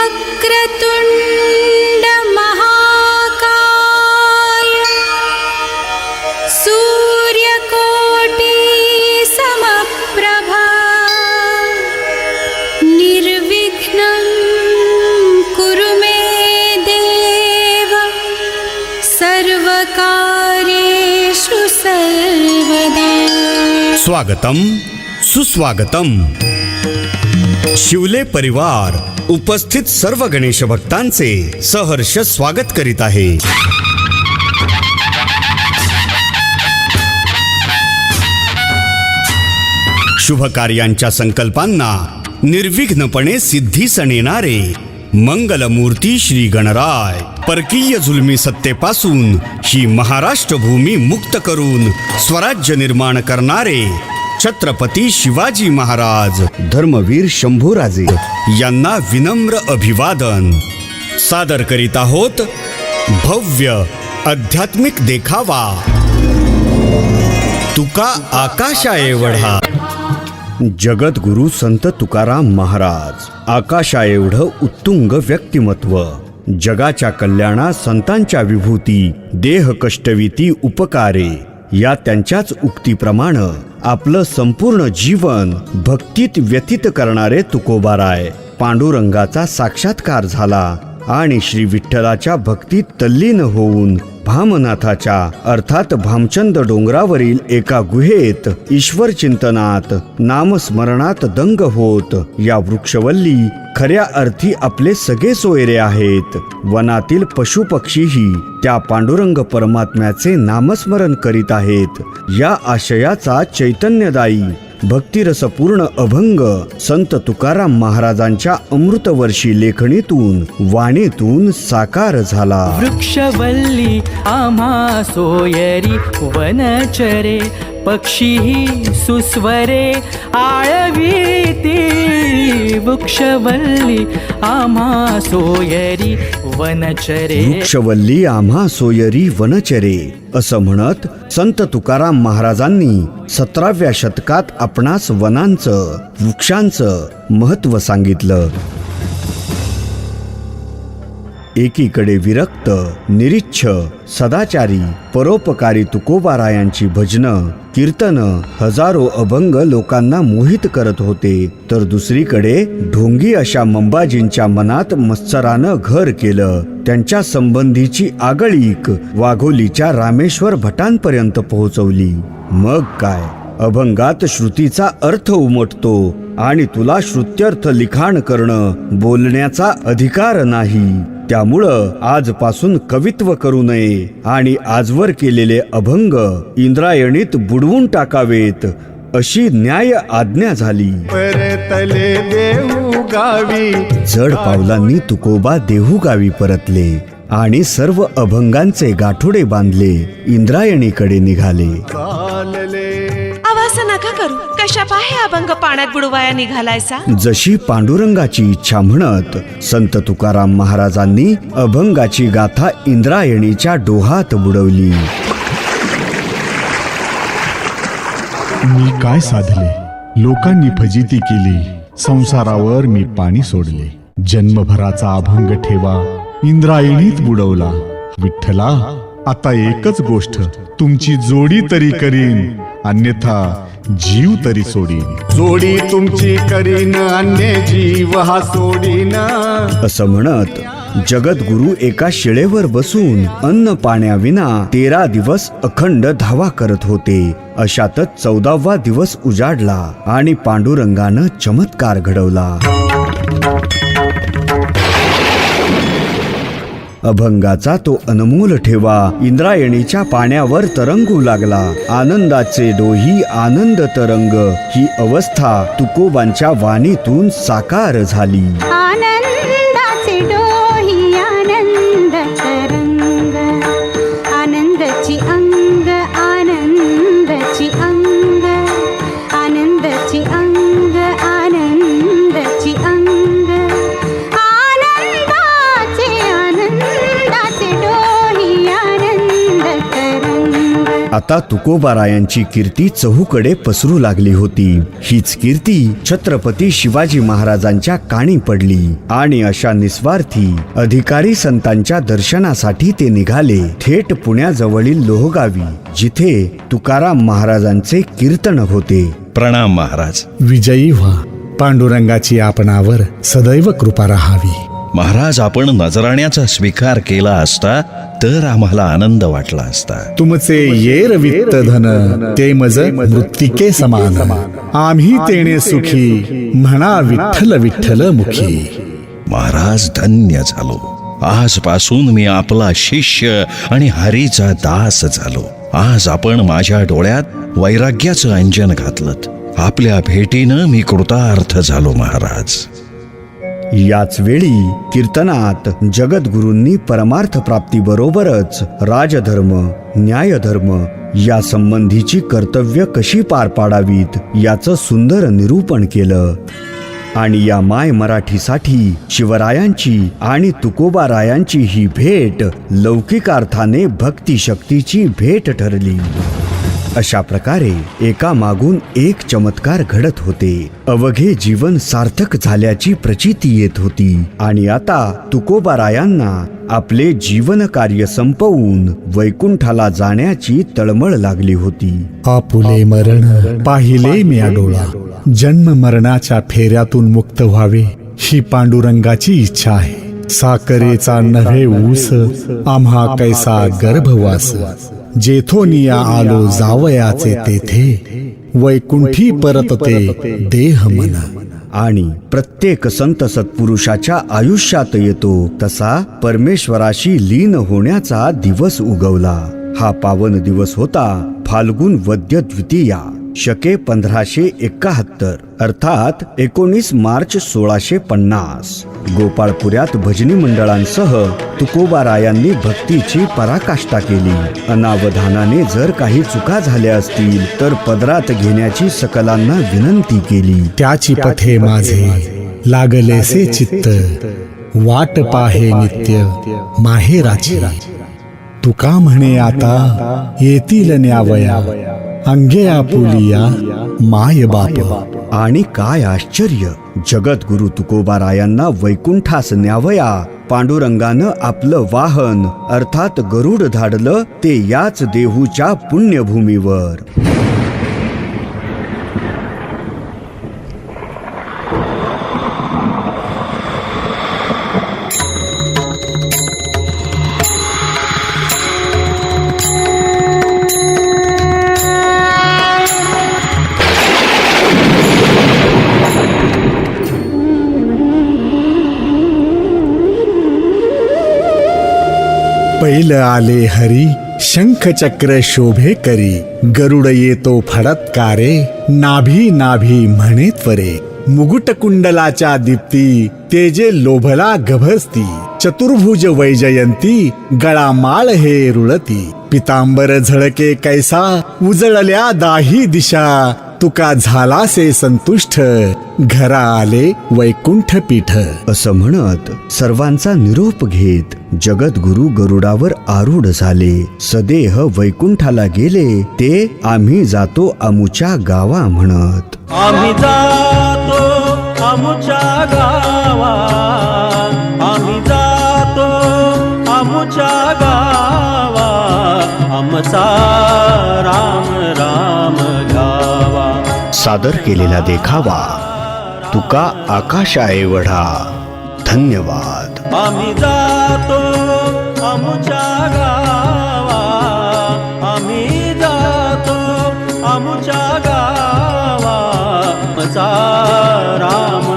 वक्रतुण्ड महाकाय सूर्यकोटि समप्रभा निर्विघ्नं कुरु मे देव सर्वकार्येषु सर्वदा स्वागतम सुस्वागतम। शिवले परिवार उपस्थित सर्व गणेश भक्तांचे सहर्ष स्वागत करीत आहे. शुभ कार्यांच्या संकल्पांना निर्विघ्नपणे सिद्धीस नेणारे मंगलमूर्ती श्री गणराय परकीय जुलमी सत्तेपासून ही महाराष्ट्र भूमी मुक्त करून स्वराज्य निर्माण करणारे छत्रपती शिवाजी महाराज धर्मवीर शंभूराजे यांना विनम्र अभिवादन. सादर करीत आहोत भव्य आध्यात्मिक देखावा. तुका आकाशा एवढा जगद्गुरु संत तुकाराम महाराज आकाशा एवढं उत्तुंग व्यक्तिमत्व. जगाच्या कल्याणा संतांच्या विभूती देह कष्टविती उपकारे या त्यांच्याच उक्तीप्रमाणे. आपलं संपूर्ण जीवन भक्तीत व्यतीत करणारे तुकोबाराय. पांडुरंगाचा साक्षात्कार झाला आणि श्री विठ्ठलाच्या भक्तीत तल्लीन होऊन भामनाथाच्या अर्थात भामचंद डोंगरावरील एका गुहेत ईश्वर चिंतनात नामस्मरणात दंग होत. या वृक्षवल्ली खऱ्या अर्थी आपले सगळे सोयरे आहेत. वनातील पशुपक्षीही त्या पांडुरंग परमात्म्याचे नामस्मरण करीत आहेत. या आशयाचा चैतन्यदायी भक्तिरसपूर्ण अभंग संत तुकाराम महाराजांच्या अमृतवर्षी लेखणीतून वाणीतून साकार झाला. वृक्षवल्ली आम्हा सोयरी वनचरे पक्षी सुस्वरे आळवीती वृक्षवल्ली आम्हा सोयरी वनचरे. वृक्षवल्ली आम्हा सोयरी वनचरे असं म्हणत संत तुकाराम महाराजांनी सतराव्या शतकात आपणास वनांचं वृक्षांचं महत्त्व सांगितलं. एकीकडे विरक्त निरीच्छ सदाचारी परोपकारी तुकोबारायांची भजनं कीर्तनं हजारो अभंग लोकांना मोहित करत होते तर दुसरीकडे ढोंगी अशा मंबाजींच्या मनात मत्सरानं घर केलं. त्यांच्या संबंधीची आगळीक वाघोलीच्या रामेश्वर भटांपर्यंत पोहोचवली. मग काय? अभंगात श्रुतीचा अर्थ उमटतो आणि तुला श्रुत्यर्थ लिखाण करणं बोलण्याचा अधिकार नाही. त्यामुळं आजपासून कवित्व करू नये आणि आजवर केलेले अभंग इंद्रायणीत बुडवून टाकावेत अशी न्याय आज्ञा झाली. परतले देऊ गावी. जड पावलांनी तुकोबा देहू गावी परतले आणि सर्व अभंगांचे गाठोडे बांधले इंद्रायणीकडे निघाले. अभंग पाण्यात बुडवाया निघालायसा जशी पांडुरंगाची इच्छा म्हणत संत तुकाराम महाराजांनी अभंगाची गाथा इंद्रायणीच्या डोहात बुडवली. मी काय साधले? लोकांनी फजिती केली. संसारावर मी पाणी सोडले. जन्मभराचा अभंग ठेवा. इंद्रायणीत बुडवला. विठ्ठला आता एकच गोष्ट. तुमची जोडी तरी करीन. अन्यथा जीव तरी सोडीन. जोडी तुमची करीन अन्य जीव हा सोडीन. असं म्हणत जगद्गुरु एका शिळेवर बसून अन्न पाण्याविना तेरा दिवस अखंड धावा करत होते. अशातच चौदावा दिवस उजाडला आणि पांडुरंगानं चमत्कार घडवला. अभंगाचा तो अनमोल ठेवा. इंद्रायणीच्या पाण्यावर तरंगू लागला. आनंदाचे डोही आनंद तरंग. ही अवस्था तुकोबांच्या वाणीतून साकार झाली. आनंदाचे डोही आनंद तरंग. आता तुकोबारायांची कीर्ती चहूकडे पसरू लागली होती. हीच कीर्ती छत्रपती शिवाजी महाराजांच्या काणी पडली आणि अशा निस्वार्थी अधिकारी संतांच्या दर्शनासाठी ते निघाले थेट पुण्याजवळील लोहगावी जिथे तुकाराम महाराजांचे कीर्तन होते. प्रणाम महाराज. विजयी व्हा. पांडुरंगाची आपणावर सदैव कृपा राहावी. महाराज आपण नजराण्याचा स्वीकार केला असता तर आम्हाला आनंद वाटला असता. तुमचे येर वित्त धन ते मज मृत्तिके समान. आम्ही तेणे सुखी म्हणा विठ्ठल विठ्ठल मुखी. महाराज धन्य झालो. आजपासून मी आपला शिष्य आणि हरीचा दास झालो. आज आपण माझ्या डोळ्यात वैराग्याचं अंजन घातलं आपल्या भेटीनं मी कृतार्थ झालो महाराज. याच वेळी कीर्तनात जगद्गुरूंनी परमार्थ प्राप्तीबरोबरच राजधर्म न्यायधर्म या संबंधीची कर्तव्य कशी पार पाडावीत याचं सुंदर निरूपण केलं. आणि या माय मराठीसाठी शिवरायांची आणि तुकोबारायांची ही भेट लौकिकार्थाने भक्तिशक्तीची भेट ठरली. अशा प्रकारे एका मागून एक चमत्कार घडत होते. अवघे जीवन सार्थक झाल्याची प्रचिती येत होती. आणि आता तुकोबारायांना आपले जीवन कार्य संपवून वैकुंठाला जाण्याची तळमळ लागली होती. आपुले मरण पाहिले मी डोळा. जन्म मरणाच्या फेऱ्यातून मुक्त व्हावे ही पांडुरंगाची इच्छा आहे. साकरेचा नव्हे ऊस आम्हा कैसा गर्भवास. जेथोनिया आलो जावयाचे तेथे वैकुंठी परतते देह मन. आणि प्रत्येक संत सत्पुरुषाच्या आयुष्यात येतो तसा परमेश्वराशी लीन होण्याचा दिवस उगवला. हा पावन दिवस होता फाल्गुन वद्य द्वितीया. शके पंधराशे एकाहत्तर अर्थात एकोणीस मार्च सोळाशे पन्नास. गोपाळपुऱ्यात भजनी मंडळांसह तुकोबारायांनी भक्तीची पराकाष्ठा केली. अनावधानाने जर काही चुका झाल्या असतील तर पदरात घेण्याची सकलांना विनंती केली. त्याची पथे माझे लागलेसे चित्त. वाट पाहे नित्य माहेराची. तुका म्हणे आता येतील न्यावया. अंगे आपुलिया माय बाप. आणि काय आश्चर्य जगद्गुरु तुकोबारायांना वैकुंठास न्यावया पांडुरंगानं आपलं वाहन अर्थात गरुड धाडलं ते याच देहूच्या पुण्यभूमीवर. पैल आले हरी शंख चक्र शोभे करी गरुड येतो फडत्कारे नाभी नाभी म्हणे त्वरे. मुकुट कुंडलाच्या दीप्ती तेजे लोभला गभस्ती. चतुर्भुज वैजयंती गळा माळ हे रुळती. पितांबर झळके कैसा उजळल्या दाही दिशा. तुका झालासे संतुष्ट घरा आले वैकुंठ पीठ. असं म्हणत सर्वांचा निरोप घेत जगद्गुरु गरुडावर आरूढ झाले. सदेह वैकुंठाला गेले ते आम्ही जातो अमुच्या गावा म्हणत. आम्ही जातो आमुच्या गावा आम्ही जातो आमुच्या गावा. आमचा राम राम घ्यावा सादर केलेला देखावा. तुका आकाशा एवढा धन्यवाद. आम्ही जातो आमच्या गावा. आम्ही जातो आमच्या गावा. राम